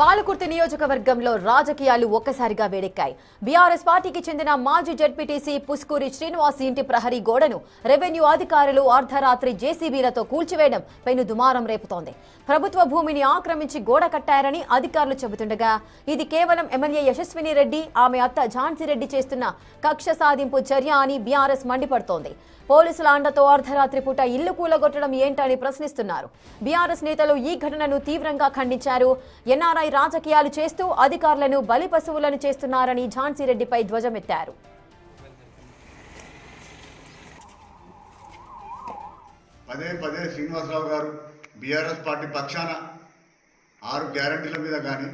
పాలకుర్తి నియోజకవర్గంలో రాజకీయాలు ఒక్కసారిగా వేడెక్కాయి. బీఆర్ఎస్ పార్టీకి చెందిన మాజీ జడ్పీటీసీ పుస్కూరి శ్రీనివాస్ ఇంటి ప్రహరీ గోడను రెవెన్యూ అధికారులు అర్ధరాత్రి జేసీబీలతో కూల్చివేయడం పెను దుమారం రేపుతోంది. ప్రభుత్వ భూమిని ఆక్రమించి గోడ కట్టారని అధికారులు చెబుతుండగా ఇది కేవలం ఎమ్మెల్యే యశస్విని రెడ్డి ఆమె అత్త ఝాన్సీ రెడ్డి చేస్తున్న కక్ష సాధింపు చర్య అని బీఆర్ఎస్ మండిపడుతోంది. పోలీసుల అండతో అర్ధరాత్రి పూట ఇల్లు కూలగొట్టడం ఏంటని ప్రశ్నిస్తున్నారు. బీఆర్ఎస్ నేతలు ఈ ఘటనను తీవ్రంగా ఖండించారు. ఎన్ఆర్ఐ రాజకీయాలు చేస్తూ అధికారులను బలి పశువులను చేస్తున్నారని ఝాన్సీ రెడ్డిపై ధ్వజమెత్తారు. పదే పదే శ్రీనివాసరావు గారు బీఆర్ఎస్ పార్టీ పక్షాన ఆరు గ్యారంటీల మీద కానీ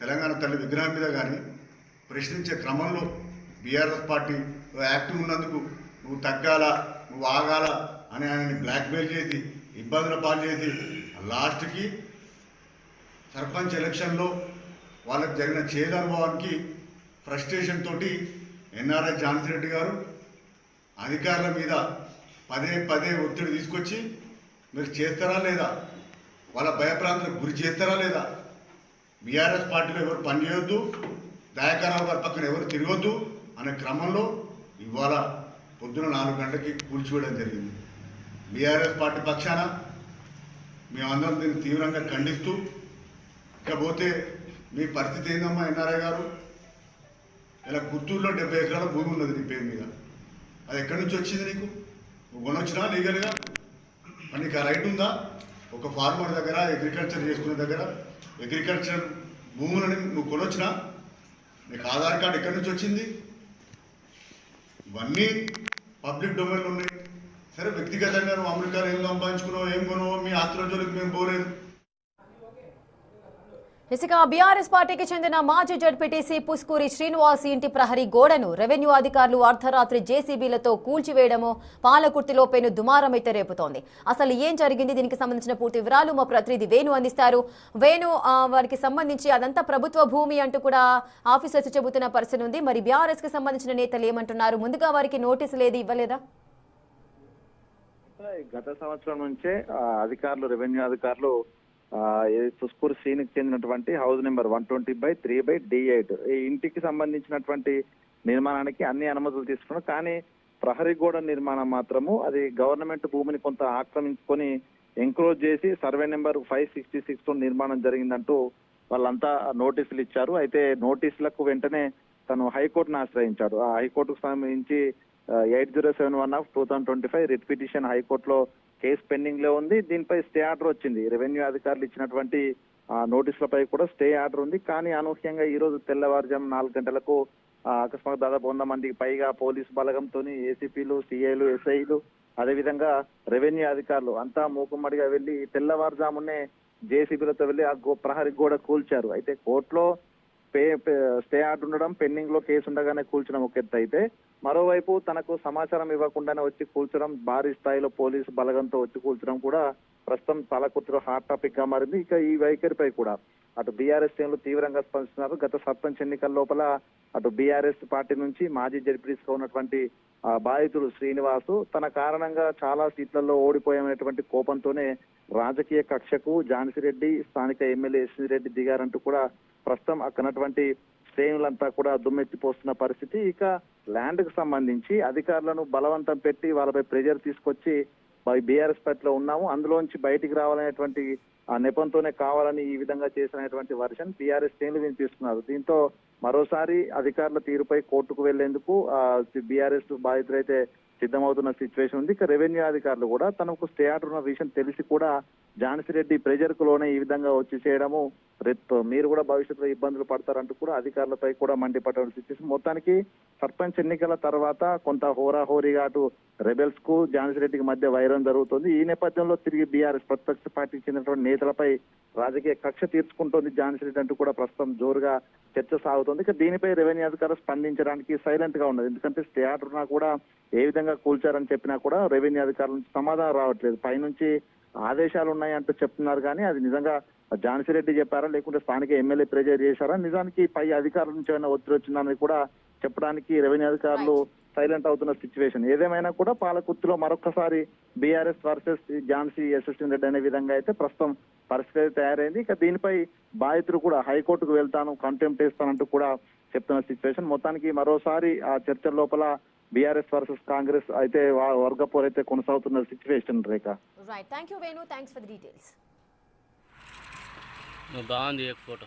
తెలంగాణ తల్లి విగ్రహం మీద కానీ ప్రశ్నించే క్రమంలో బీఆర్ఎస్ పార్టీ యాక్టివ్ ఉన్నందుకు నువ్వు తగ్గాల నువ్వు ఆగాల అని ఆయనని బ్లాక్మెయిల్ చేసి ఇబ్బందుల పాలు చేసి లాస్ట్కి సర్పంచ్ ఎలక్షన్లో వాళ్ళకి జరిగిన చేదు అనుభవానికి ఫ్రస్ట్రేషన్ తోటి ఎన్ఆర్ఐ జాన్సీ రెడ్డి గారు అధికారుల మీద పదే పదే ఒత్తిడి తీసుకొచ్చి మీరు చేస్తారా లేదా? వాళ్ళ భయప్రాంతాలకు గురి చేస్తారా లేదా? బీఆర్ఎస్ పార్టీలో ఎవరు పనిచేయొద్దు దయాకరావు గారి పక్కన ఎవరు తిరగొద్దు అనే క్రమంలో ఇవాళ పొద్దున నాలుగు గంటలకి కూల్చివేయడం జరిగింది. బీఆర్ఎస్ పార్టీ పక్షాన మేమందరం దీన్ని తీవ్రంగా ఖండిస్తూ ఇకపోతే మీ పరిస్థితి ఏందమ్మా ఎన్ఆర్ఐ గారు? ఇలా గుత్తూరులో డెబ్బై ఎకరాల భూమి ఉన్నది నీ పేరు మీద. అది ఎక్కడి నుంచి వచ్చింది నీకు? నువ్వు కొనొచ్చినా లీగల్గా? మరి నీకు ఆ రైట్ ఉందా? ఒక ఫార్మర్ దగ్గర అగ్రికల్చర్ చేసుకునే దగ్గర అగ్రికల్చర్ భూములని నువ్వు కొనొచ్చినా? నీకు ఆధార్ కార్డు ఎక్కడి నుంచి వచ్చింది? ఇవన్నీ పబ్లిక్ డొమైన్లు ఉన్నాయి. సరే వ్యక్తిగతంగా నువ్వు అమెరికాలో ఏం సంపాదించుకున్నావు ఏం కొనవో మీ ఆస్తుల జోలికి మేము పోలేదు. ఇసుక బీఆర్ఎస్ పార్టీకి చెందిన మాజీ జడ్పీటీసీ పుస్కూరి శ్రీనివాస్ ఇంటి ప్రహరీ గోడను రెవెన్యూ అధికారులు అర్ధరాత్రి జేసీబీలతో కూల్చివేయడము పాలకుర్తిలో పెను దుమారమైతే రేపుతోంది. అసలు ఏం జరిగింది? దీనికి సంబంధించిన పూర్తి వివరాలు మా ప్రతినిధి వేణు అందిస్తారు. వేణు వారికి సంబంధించి అదంతా ప్రభుత్వ భూమి అంటూ కూడా ఆఫీసర్స్ చెబుతున్న పరిస్థితి ఉంది. మరి బీఆర్ఎస్కి సంబంధించిన నేతలు ఏమంటున్నారు? ముందుగా వారికి నోటీసులు ఏది ఇవ్వలేదా? గత సంవత్సరం నుంచే అధికారులు రెవెన్యూ అధికారులు ఆ, ఈ చెందినటువంటి house number one twenty by three by D eight ఈ ఇంటికి సంబంధించినటువంటి నిర్మాణానికి అన్ని అనుమతులు తీసుకున్నారు కానీ ప్రహరీ గోడ నిర్మాణం మాత్రము అది గవర్నమెంట్ భూమిని కొంత ఆక్రమించుకొని ఎంక్రోజ్ చేసి సర్వే నెంబర్ ఫైవ్ సిక్స్టీ సిక్స్తో నిర్మాణం జరిగిందంటూ వాళ్ళంతా నోటీసులు ఇచ్చారు. అయితే నోటీసులకు వెంటనే తను హైకోర్టును ఆశ్రయించాడు. ఆ హైకోర్టుకు సంబంధించి eight zero seven one of two thousand twenty five writ petition హైకోర్టులో కేసు పెండింగ్లో ఉంది. దీనిపై స్టే ఆర్డర్ వచ్చింది. రెవెన్యూ అధికారులు ఇచ్చినటువంటి నోటీసులపై కూడా స్టే ఆర్డర్ ఉంది. కానీ అనూహ్యంగా ఈ రోజు తెల్లవారుజాము నాలుగు గంటలకు అకస్మాత్ దాదాపు వంద మందికి పైగా పోలీస్ బలగంతో ఏసీపీలు సిఐలు ఎస్ఐలు అదేవిధంగా రెవెన్యూ అధికారులు అంతా మూకుమ్మడిగా వెళ్ళి తెల్లవారుజామునే జేసీబీలతో వెళ్ళి ఆ గో- ప్రహరీ గోడ కూల్చారు. అయితే కోర్టులో పే స్టే ఆర్డర్ ఉండడం పెండింగ్లో కేసు ఉండగానే కూల్చడం ఒక ఎత్తు అయితే మరోవైపు తనకు సమాచారం ఇవ్వకుండానే వచ్చి కూల్చడం భారీ స్థాయిలో పోలీసు బలగంతో వచ్చి కూల్చడం కూడా ప్రస్తుతం పాలకుర్తిలో హాట్ టాపిక్గా మారింది. ఇక ఈ వైఖరిపై కూడా అటు బీఆర్ఎస్ శ్రేణులు తీవ్రంగా స్పందిస్తున్నారు. గత సర్పంచ్ ఎన్నికల లోపల అటు బీఆర్ఎస్ పార్టీ నుంచి మాజీ జడ్పీటీస్గా ఉన్నటువంటి బాధితుడు శ్రీనివాసు తన కారణంగా చాలా సీట్లలో ఓడిపోయేటువంటి కోపంతోనే రాజకీయ కక్షకు జాన్సీ రెడ్డి స్థానిక ఎమ్మెల్యే ఎస్సీ రెడ్డి దిగారంటూ కూడా ప్రస్తుతం అక్కడటువంటి శ్రేణులంతా కూడా దుమ్మెత్తిపోస్తున్న పరిస్థితి. ఇక ల్యాండ్కు సంబంధించి అధికారులను బలవంతం పెట్టి వాళ్ళపై ప్రెజర్ తీసుకొచ్చి బీఆర్ఎస్ పార్టీలో ఉన్నాము. అందులోంచి బయటికి రావాలనేటువంటి ఆ నెపంతోనే కావాలని ఈ విధంగా చేసినటువంటి వర్షన్ బీఆర్ఎస్ శ్రేణులు వినిపిస్తున్నారు దీంతో మరోసారి అధికారుల తీరుపై కోర్టుకు వెళ్ళేందుకు బీఆర్ఎస్ బాధితులైతే సిద్ధమవుతున్న సిచ్యువేషన్ ఉంది. ఇక రెవెన్యూ అధికారులు కూడా తనకు స్టే ఆర్డర్ ఉన్న విషయం తెలిసి కూడా ఝాన్సీ రెడ్డి ప్రెజర్కు లోనే ఈ విధంగా వచ్చి చేయడము మీరు కూడా భవిష్యత్తులో ఇబ్బందులు పడతారంటూ కూడా అధికారులపై కూడా మండిపడవలసి వచ్చేసి మొత్తానికి సర్పంచ్ ఎన్నికల తర్వాత కొంత హోరాహోరీగా అటు రెబెల్స్కు ఝాన్సీ రెడ్డికి మధ్య వైరం జరుగుతుంది. ఈ నేపథ్యంలో తిరిగి బీఆర్ఎస్ ప్రతిపక్ష పార్టీకి చెందినటువంటి నేతలపై రాజకీయ కక్ష తీర్చుకుంటోంది ఝాన్సీ రెడ్డి అంటూ కూడా ప్రస్తుతం జోరుగా చర్చ సాగుతుంది. ఇక దీనిపై రెవెన్యూ అధికారులు స్పందించడానికి సైలెంట్గా ఉన్నది ఎందుకంటే స్టే ఆర్డర్ కూడా ఏ విధంగా కూల్చారని చెప్పినా కూడా రెవెన్యూ అధికారుల నుంచి సమాధానం రావట్లేదు. పైనుంచి ఆదేశాలు ఉన్నాయి అంటూ చెప్తున్నారు కానీ అది నిజంగా ఝాన్సీ రెడ్డి చెప్పారా లేకుంటే స్థానిక ఎమ్మెల్యే ప్రెజర్ చేశారా? నిజానికి పై అధికారుల నుంచి ఏమైనా ఒత్తిడి వచ్చిందని కూడా చెప్పడానికి రెవెన్యూ అధికారులు సైలెంట్ అవుతున్న సిచ్యువేషన్. ఏదేమైనా కూడా పాలకుర్తిలో మరొకసారి బీఆర్ఎస్ వర్సెస్ ఝాన్సీ యశస్వి రెడ్డి అనే విధంగా అయితే ప్రస్తుతం పరిస్థితి తయారైంది. ఇక దీనిపై బాధితులు కూడా హైకోర్టుకు వెళ్తాను కంటెంప్ట్ చేస్తానంటూ కూడా చెప్తున్న సిచ్యువేషన్. మొత్తానికి మరోసారి ఆ చర్చ లోపల బీఆర్ఎస్ వర్సెస్ కాంగ్రెస్ అయితే వా- వర్గపోరు అయితే కొనసాగుతున్న situation Rekha. Right thank you Venu thanks for the details బాగుంది ఫోటో